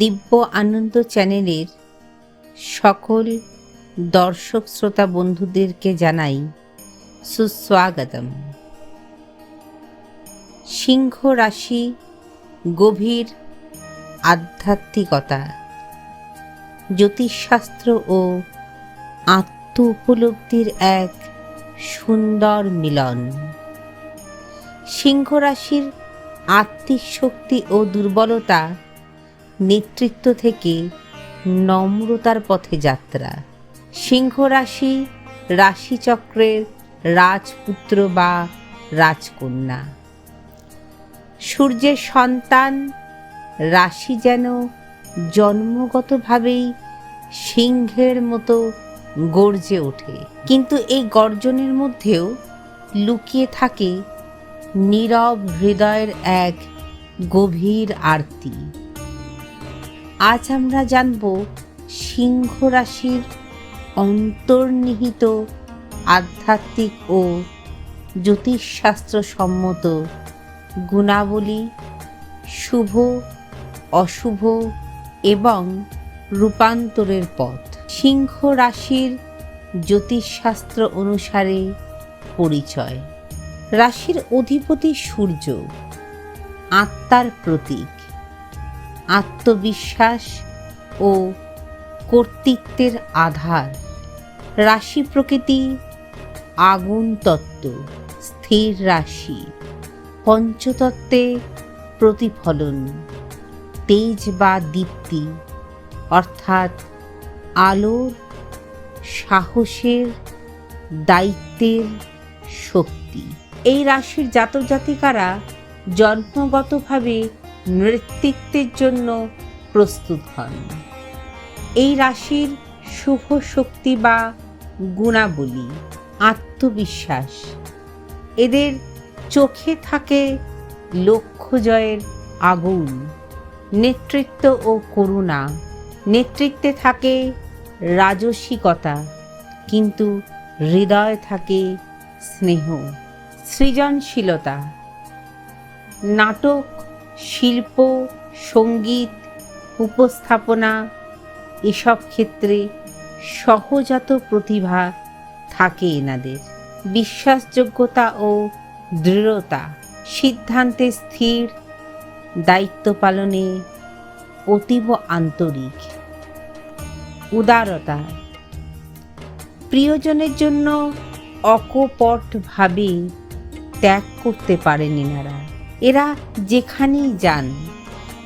দিব্য আনন্দ চ্যানেলের সকল দর্শক শ্রোতা বন্ধুদেরকে জানাই সুস্বাগতম। সিংহ রাশি গভীর আধ্যাত্মিকতা, জ্যোতিষশাস্ত্র ও আত্ম উপলব্ধির এক সুন্দর মিলন। সিংহ রাশির আত্মিক শক্তি ও দুর্বলতা নেতৃত্ব থেকে নম্রতার পথে যাত্রা। সিংহ রাশি রাশিচক্রের রাজপুত্র বা রাজকন্যা। সূর্যের সন্তান, রাশি যেন জন্মগতভাবেই সিংহের মতো গর্জে ওঠে। কিন্তু এই গর্জনের মধ্যেও লুকিয়ে থাকে নীরব হৃদয়ের এক গভীর আরতি। আজ আমরা জানব সিংহ রাশির অন্তর্নিহিত আধ্যাত্মিক ও জ্যোতিষশাস্ত্র সম্মত গুণাবলী শুভ, অশুভ এবং রূপান্তরের পথ। সিংহ রাশির জ্যোতিষশাস্ত্র অনুসারে পরিচয়। রাশির অধিপতি সূর্য, আত্মার প্রতীক। আত্মবিশ্বাস ও কর্তৃত্বের আধার। রাশি প্রকৃতি, আগুন তত্ত্ব, স্থির রাশি, পঞ্চতত্ত্বে প্রতিফলন, তেজ বা দীপ্তি, অর্থাৎ আলোর, সাহসের, দায়িত্বের শক্তি। এই রাশির জাতক জাতিকারা জন্মগতভাবে নৃত্যিত্বের জন্য প্রস্তুত হন। এই রাশির শুভ শক্তি বা গুণাবলী, আত্মবিশ্বাস, এদের চোখে থাকে লক্ষ্য জয়ের আগুন, নেতৃত্ব ও করুণা। নেতৃত্বে থাকে রাজসিকতা, কিন্তু হৃদয় থাকে স্নেহ, সৃজনশীলতা। নাটক শিল্প, সংগীত, উপস্থাপনা এসব ক্ষেত্রে সহজাত প্রতিভা থাকে এনাদের। বিশ্বাসযোগ্যতা ও দৃঢ়তা, সিদ্ধান্তে স্থির, দায়িত্ব পালনে অতীব আন্তরিক। উদারতা, প্রিয়জনের জন্য অকপটভাবে ত্যাগ করতে পারেন এনারা। এরা যেখানেই যান,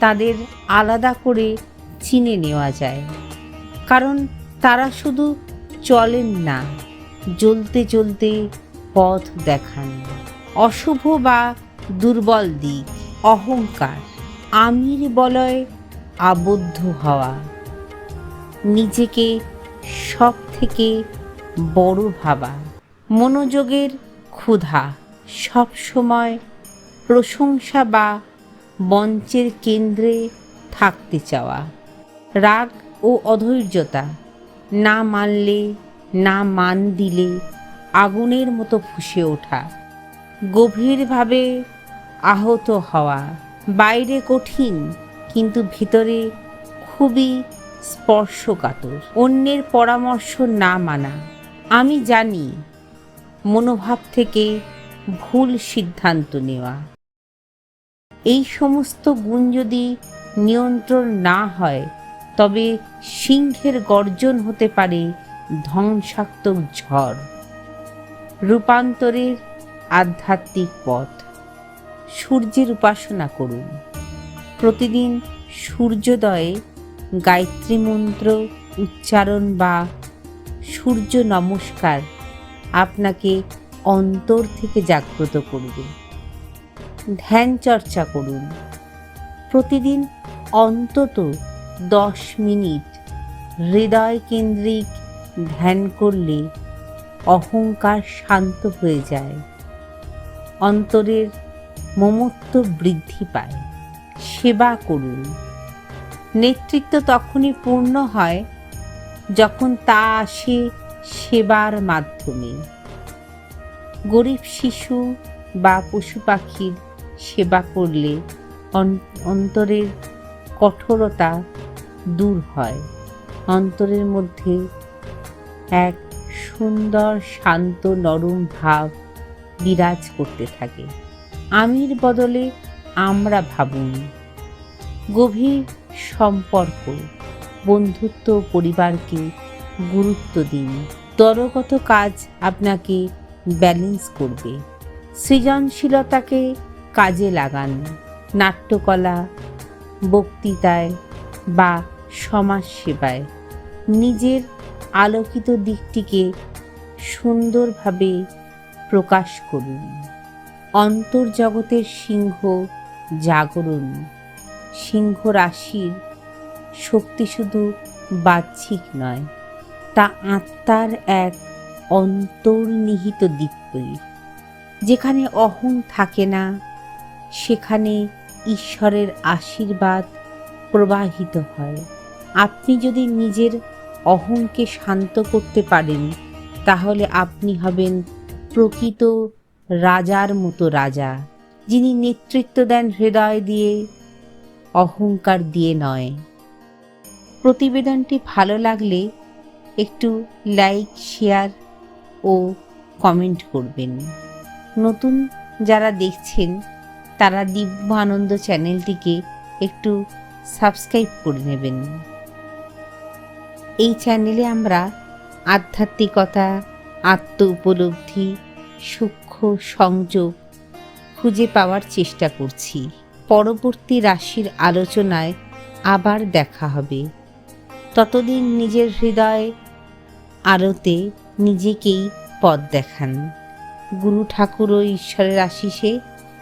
তাদের আলাদা করে চিনে নেওয়া যায়। কারণ তারা শুধু চলেন না, জ্বলতে জ্বলতে পথ দেখান। অশুভ বা দুর্বল দিক, অহংকার, আমির বলয় আবদ্ধ হওয়া। নিজেকে সব থেকে বড় ভাবা। মনোযোগের ক্ষুধা সব সময় প্রশংসা বা মঞ্চের কেন্দ্রে থাকতে চাওয়া। রাগ ও অধৈর্যতা না মানলে, না মান দিলে আগুনের মতো ফুসে ওঠা। গভীরভাবে আহত হওয়া। বাইরে কঠিন, কিন্তু ভিতরে খুবই স্পর্শকাতর। অন্যের পরামর্শ না মানা। আমি জানি, মনোভাব থেকে ভুল সিদ্ধান্ত নেওয়া। এই সমস্ত গুণ যদি নিয়ন্ত্রণ না হয়, তবে সিংহের গর্জন হতে পারে ধ্বংসাত্মক ঝড়। রূপান্তরের আধ্যাত্মিক পথ। সূর্যের উপাসনা করুন। প্রতিদিন সূর্যোদয়ে গায়ত্রী মন্ত্র উচ্চারণ বা সূর্য নমস্কার আপনাকে অন্তর থেকে জাগ্রত করবে। ধ্যান চর্চা করুন। প্রতিদিন অন্তত দশ মিনিট হৃদয় কেন্দ্রিক ধ্যান করলে অহংকার শান্ত হয়ে যায়। অন্তরের মমত্ব বৃদ্ধি পায়। সেবা করুন। নেতৃত্ব তখনই পূর্ণ হয় যখন তা আসে সেবার মাধ্যমে। গরিব শিশু বা পশু পাখির সেবা করলে অন- অন্তরের কঠোরতা দূর হয়। অন্তরের মধ্যে এক সুন্দর, শান্ত, নরম ভাব বিরাজ করতে থাকে। আমির বদলে আমরা ভাবুন, গভীর সম্পর্ক, বন্ধুত্ব পরিবারকে গুরুত্ব দিন। দরগত কাজ আপনাকে ব্যালেন্স করবে। সৃজনশীলতাকে কাজে লাগান। নাট্যকলা, বক্তৃতায় বা সমাজ সেবায় নিজের আলোকিত দিকটিকে সুন্দরভাবে প্রকাশ করুন। অন্তর্জগতের সিংহ জাগরণ সিংহ রাশির শক্তি শুধু বাহ্যিক নয়, তা আত্মার এক অন্তর্নিহিত দিব্যই যেখানে অহং থাকে না সেখানে ঈশ্বরের আশীর্বাদ প্রবাহিত হয়। আপনি যদি নিজের অহংকে শান্ত করতে পারেন, তাহলে আপনি হবেন প্রকৃত রাজার মতো রাজা, যিনি নেতৃত্ব দেন হৃদয় দিয়ে, অহংকার দিয়ে নয়। প্রতিবেদনটি ভালো লাগলে একটু লাইক, শেয়ার ও কমেন্ট করবেন। নতুন যারা দেখছেন তারা দিব্য আনন্দ চ্যানেলটিকে একটু সাবস্ক্রাইব করে নেবেন। এই চ্যানেলে আমরা আধ্যাত্মিকতা আত্ম উপলব্ধি সূক্ষ্ম সংযোগ খুঁজে পাওয়ার চেষ্টা করছি। পরবর্তী রাশির আলোচনায় আবার দেখা হবে। ততদিন নিজের হৃদয় আলোতে নিজেকেই পথ দেখান। গুরু ঠাকুর ও ঈশ্বরের আশিসে